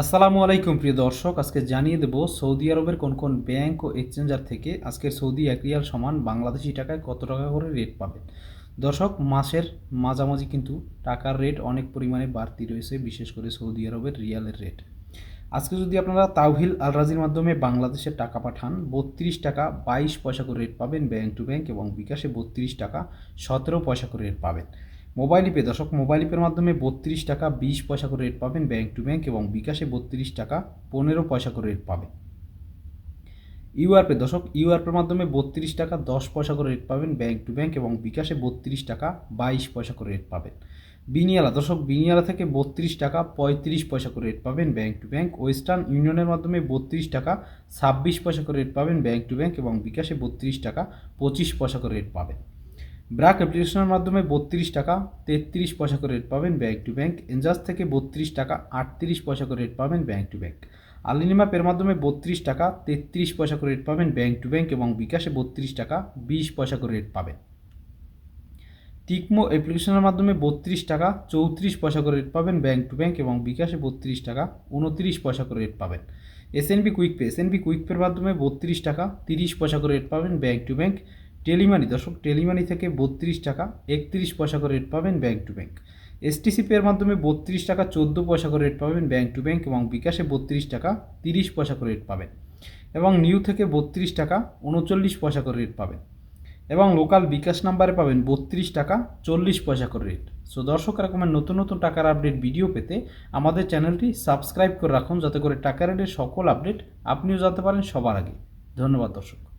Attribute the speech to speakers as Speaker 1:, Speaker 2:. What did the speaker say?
Speaker 1: আসসালামু আলাইকুম, প্রিয় দর্শক। আজকে জানিয়ে দেব সৌদি আরবের কোন কোন ব্যাংক ও এক্সচেঞ্জার থেকে আজকের সৌদি এক রিয়াল সমান বাংলাদেশি টাকায় কত টাকা করে রেট পাবেন? দর্শক, মাসের মাঝামাঝি কিন্তু টাকার রেট অনেক পরিমাণে বাড়তি রয়েছে, বিশেষ করে সৌদি আরবের রিয়ালের রেট। আজকে যদি আপনারা তাওহিল আল রাজির মাধ্যমে বাংলাদেশে টাকা পাঠান, বত্রিশ টাকা বাইশ পয়সা করে রেট পাবেন ব্যাংক টু ব্যাংক এবং বিকাশে বত্রিশ টাকা সতেরো পয়সা করে রেট পাবেন। মোবাইল পে দর্শক মোবাইল পের মাধ্যমে বত্রিশ টাকা বিশ পয়সা করে রেট পাবেন ব্যাঙ্ক টু ব্যাঙ্ক এবং বিকাশে বত্রিশ টাকা পনেরো পয়সা করে রেট পাবেন। ইউআর পে দর্শক ইউআর পের মাধ্যমে বত্রিশ টাকা দশ পয়সা করে রেট পাবেন ব্যাঙ্ক টু ব্যাঙ্ক এবং বিকাশে বত্রিশ টাকা বাইশ পয়সা করে রেট পাবেন। বিনিয়ালা, দর্শক, বিনিয়ালা থেকে বত্রিশ টাকা পঁয়ত্রিশ পয়সা করে রেট পাবেন ব্যাঙ্ক টু ব্যাঙ্ক ওয়েস্টার্ন ইউনিয়নের মাধ্যমে বত্রিশ টাকা ছাব্বিশ পয়সা করে রেট পাবেন ব্যাঙ্ক টু ব্যাঙ্ক এবং বিকাশে বত্রিশ টাকা পঁচিশ পয়সা করে রেট পাবেন। ব্রাক অ্যাপ্লিকেশনের মাধ্যমে বত্রিশ টাকা, তেত্রিশ পয়সা করে রেট পাবেন ব্যাংক টু ব্যাংক। এনজাস থেকে বত্রিশ টাকা, আটত্রিশ পয়সা করে রেট পাবেন ব্যাংক টু ব্যাংক। আলিনিমা পের মাধ্যমে বত্রিশ টাকা, তেত্রিশ পয়সা করে রেট পাবেন ব্যাংক টু ব্যাংক এবং বিকাশে বত্রিশ টাকা, বিশ পয়সা করে রেট পাবেন। টিকমো অ্যাপ্লিকেশনের মাধ্যমে বত্রিশ টাকা, চৌত্রিশ পয়সা করে রেট পাবেন ব্যাংক টু ব্যাংক এবং বিকাশে বত্রিশ টাকা উনত্রিশ পয়সা করে রেট পাবেন। SNB quick pay SNB quick পের মাধ্যমে বত্রিশ টাকা, তিরিশ পয়সা করে রেট পাবেন ব্যাংক টু ব্যাংক। টেলিমানি, দর্শক, টেলিমানি থেকে বত্রিশ টাকা, একত্রিশ পয়সা করে রেট পাবেন ব্যাংক টু ব্যাংক এসটিসি পের মাধ্যমে বত্রিশ টাকা, চোদ্দ পয়সা করে রেট পাবেন ব্যাংক টু ব্যাংক এবং বিকাশে বত্রিশ টাকা, তিরিশ পয়সা করে রেট পাবেন। এবং নিউ থেকে বত্রিশ টাকা, উনচল্লিশ পয়সা করে রেট পাবেন। এবং লোকাল বিকাশ নাম্বারে পাবেন বত্রিশ টাকা, চল্লিশ পয়সা করে রেট সো দর্শক, এরকমের নতুন নতুন টাকার আপডেট ভিডিও পেতে আমাদের চ্যানেলটি সাবস্ক্রাইব করে রাখুন, যাতে করে টাকা রেটের সকল আপডেট আপনিও জানতে পারেন সবার আগে। ধন্যবাদ, দর্শক।